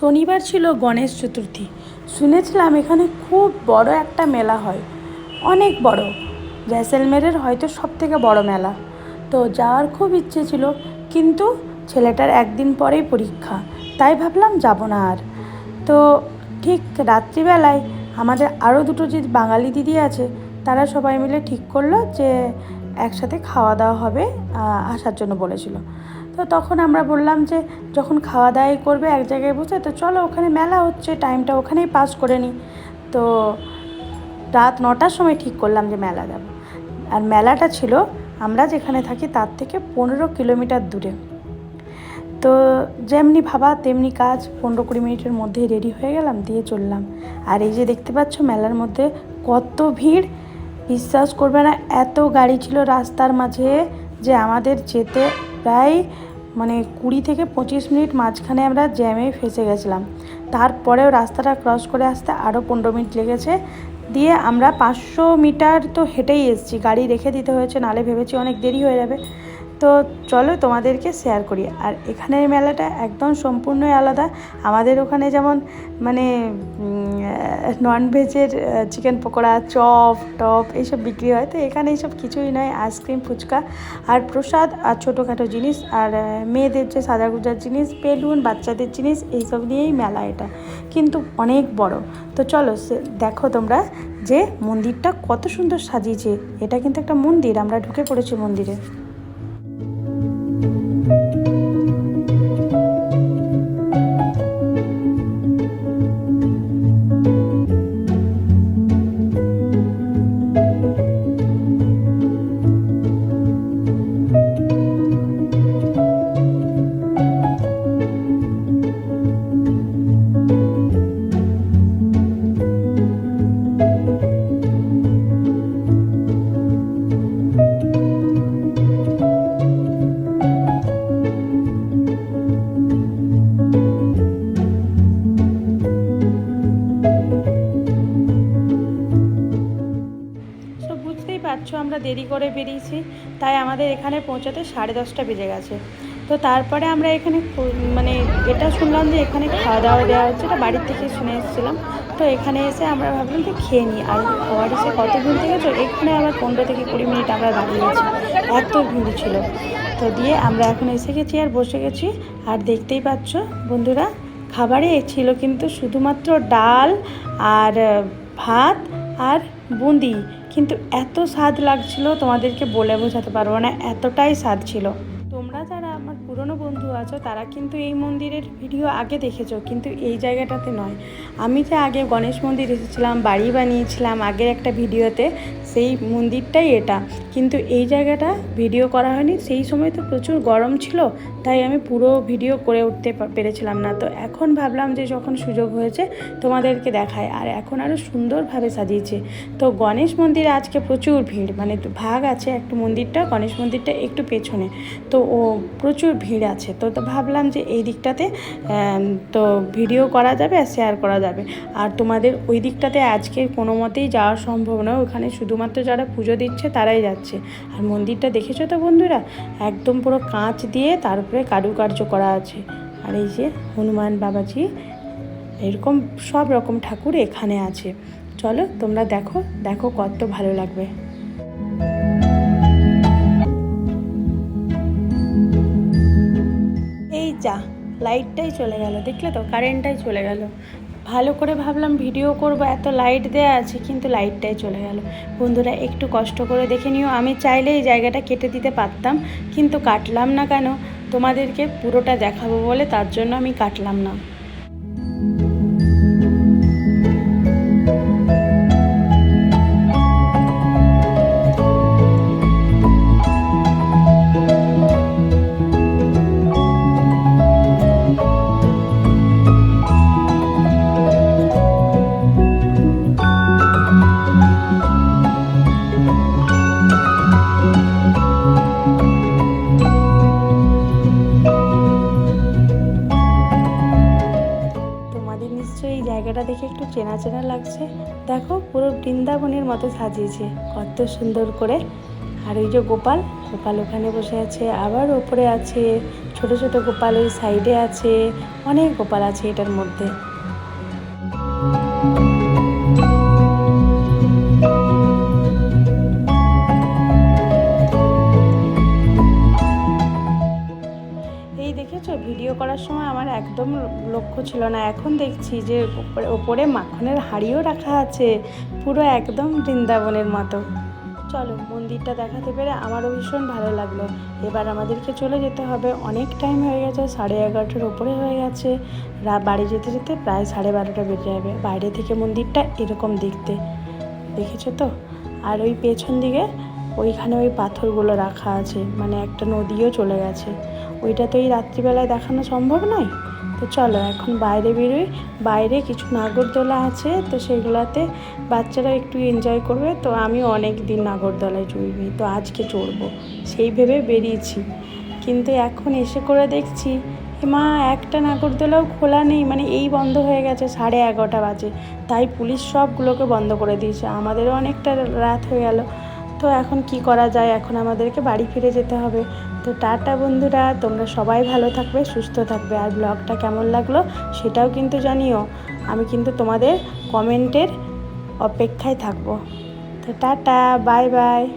শনিবার ছিল গণেশ চতুর্থী। শুনেছিলাম এখানে খুব বড় একটা মেলা হয়। অনেক বড়। জয়সলমেরের হয়তো সব থেকে বড় মেলা। তো যাওয়ার খুব ইচ্ছে ছিল, কিন্তু ছেলেটার একদিন পরেই পরীক্ষা। তাই ভাবলাম যাব না আর। তো ঠিক রাত্রিবেলায় আমাদের আরও দুটো যে বাঙালি দিদি আছে, তারা সবাই মিলে ঠিক করল যে একসাথে খাওয়া দাওয়া হবে আসার জন্য বলেছিল। তো তখন আমরা বললাম যে, যখন খাওয়া দাওয়াই করবে এক জায়গায় বসে, তো চলো ওখানে মেলা হচ্ছে টাইমটা ওখানেই পাস করে নিই তো রাত নটার সময় ঠিক করলাম যে মেলা যাব। আর মেলাটা ছিল, আমরা যেখানে থাকি তার থেকে পনেরো কিলোমিটার দূরে। তো যেমনি ভাবা, তেমনি কাজ, পনেরো কুড়ি মিনিটের মধ্যেই রেডি হয়ে গেলাম, দিয়ে চললাম। আর এই যে দেখতে পাচ্ছ মেলার মধ্যে কত ভিড়, বিশ্বাস করবে না, এত গাড়ি ছিল রাস্তার মাঝে যে আমাদের যেতে প্রায় মানে কুড়ি থেকে পঁচিশ মিনিট মাঝখানে আমরা জ্যামে ফেসে গেছিলাম। তারপরেও রাস্তাটা ক্রস করে আসতে আরও পনেরো মিনিট লেগেছে। দিয়ে আমরা পাঁচশো মিটার তো হেঁটেই এসেছি। গাড়ি রেখে দিতে হয়েছে, নালে ভেবেছি অনেক দেরি হয়ে যাবে। তো চলো তোমাদেরকে শেয়ার করি। আর এখানের মেলাটা একদম সম্পূর্ণই আলাদা। আমাদের ওখানে যেমন মানে ননভেজের চিকেন পকোড়া, চপ, টপ এইসব বিক্রি হয়। তো এখানে এইসব কিছুই নয় আইসক্রিম ফুচকা আর প্রসাদ আর ছোটোখাটো জিনিস। আর মেয়েদের যে সাজাগুজার জিনিস, বেলুন, বাচ্চাদের জিনিস, এইসব নিয়েই মেলা এটা। কিন্তু অনেক বড়। তো চলো দেখো তোমরা যে মন্দিরটা কত সুন্দর সাজিয়েছে। এটা কিন্তু একটা মন্দির, আমরা ঢুকে পড়েছি মন্দিরে। দেরি করে বেরিয়েছি, তাই আমাদের এখানে পৌঁছাতে সাড়ে দশটা বেজে গেছে। তো তারপরে আমরা এখানে মানে এটা শুনলাম যে এখানে খাওয়া দাওয়া দেওয়া হচ্ছে, এটা বাড়ির থেকে শুনে এসেছিলাম। তো এখানে এসে আমরা ভাবলাম যে খেয়ে নিই। আর খাওয়ার এসে কত ভিড় দেখেছ এখানে আবার পনেরো থেকে কুড়ি মিনিট আমরা দাঁড়িয়েছি। এত ভিড় ছিল। তো দিয়ে আমরা এখন এসে গেছি আর বসে গেছি। আর দেখতেই পাচ্ছ বন্ধুরা, খাবারে ছিল কিন্তু শুধুমাত্র ডাল আর ভাত আর বুন্দি। কিন্তু এত স্বাদ লাগছিল তোমাদেরকে বলে বোঝাতে পারব না এতটাই স্বাদ ছিল। পুরনো বন্ধু আছো, তারা কিন্তু এই মন্দিরের ভিডিও আগে দেখেছ, কিন্তু এই জায়গাটাতে নয়। আমি যে আগে গণেশ মন্দির এসেছিলাম, বাড়ি বানিয়েছিলাম আগের একটা ভিডিওতে, সেই মন্দিরটাই এটা। কিন্তু এই জায়গাটা ভিডিও করা হয়নি, সেই সময় তো প্রচুর গরম ছিল, তাই আমি পুরো ভিডিও করে উঠতে পেরেছিলাম না। তো এখন ভাবলাম যে যখন সুযোগ হয়েছে, তোমাদেরকে দেখায় আর এখন আরও সুন্দরভাবে সাজিয়েছে। তো গণেশ মন্দিরে আজকে প্রচুর ভিড় মানে ভাগ আছে একটু মন্দিরটা, গণেশ মন্দিরটা একটু পেছনে। তো ও প্রচুর ভিড়। আছে। তো তো ভাবলাম যে এই দিকটাতে তো ভিডিও করা যাবে আর শেয়ার করা যাবে। আর তোমাদের ওই দিকটাতে আজকে কোনো মতেই যাওয়া সম্ভব নয়। ওখানে শুধুমাত্র যারা পুজো দিচ্ছে তারাই যাচ্ছে। আর মন্দিরটা দেখেছ তো বন্ধুরা? একদম পুরো কাঁচ দিয়ে তার উপরে কারুকার্য করা আছে। আর এই যে হনুমান বাবাজি, এরকম সব রকম ঠাকুর এখানে আছে। চলো তোমরা দেখো দেখো কত ভালো লাগবে। যা লাইটটাই চলে গেল, দেখলে তো কারেন্টটাই চলে গেল। ভালো করে ভাবলাম ভিডিও করব, এত লাইট দেওয়া আছে, কিন্তু লাইটটাই চলে গেল। বন্ধুরা, একটু কষ্ট করে দেখে নিও, আমি চাইলে এই জায়গাটা কেটে দিতে পারতাম, কিন্তু কাটলাম না কেন? তোমাদেরকে পুরোটা দেখাবো বলে, তার জন্য আমি কাটলাম না। দেখে একটু চেনা চেনা লাগছে। দেখো, পুরো বৃন্দাবনের মতো সাজিয়েছে। কত সুন্দর করে। আর ওই যে গোপাল গোপাল ওখানে বসে আছে, আবার ওপরে আছে। ছোট ছোট গোপাল ওই সাইডে আছে। অনেক গোপাল আছে এটার মধ্যে। ছিল না, এখন দেখছি যে ওপরে মাখনের হাড়িও রাখা আছে, পুরো একদম বৃন্দাবনের মতো। চলো মন্দিরটা দেখাতে পেরে আমারও ভীষণ ভালো লাগল। এবার আমাদেরকে চলে যেতে হবে, অনেক টাইম হয়ে গেছে, সাড়ে এগারোটার ওপরে হয়ে গেছে। বাড়ি যেতে যেতে প্রায় সাড়ে বারোটা বেজে যাবে, বাইরে থেকে মন্দিরটা এরকম দেখতে। দেখেছ তো? আর ওই পেছন দিকে ওইখানে ওই পাথরগুলো রাখা আছে মানে একটা নদীও চলে গেছে। ওইটা তো এই রাত্রিবেলায় দেখানো সম্ভব নয়? তো চলো, এখন বাইরে বেরোই। বাইরে কিছু নাগরদোলা আছে, তো সেগুলোতে বাচ্চারা একটু এনজয় করবে। তো আমি অনেক দিন নাগরদোলায় চড়বি তো আজকে চড়বো সেই ভেবে বেরিয়েছি। কিন্তু এখন এসে করে দেখছি মা, একটা নাগরদোলাও খোলা নেই। মানে এই বন্ধ হয়ে গেছে, সাড়ে এগারোটা বাজে। তাই পুলিশ সবগুলোকে বন্ধ করে দিয়েছে। আমাদেরও অনেকটা রাত হয়ে গেল। তো এখন কি করা যায়? এখন আমাদেরকে বাড়ি ফিরে যেতে হবে। তো টাটা বন্ধুরা, তোমরা সবাই ভালো থাকবে, সুস্থ থাকবে। আর ব্লগটা কেমন লাগল সেটাও কিন্তু জানিও। আমি কিন্তু তোমাদের কমেন্টের অপেক্ষায় থাকব। তো টাটা, বাই বাই।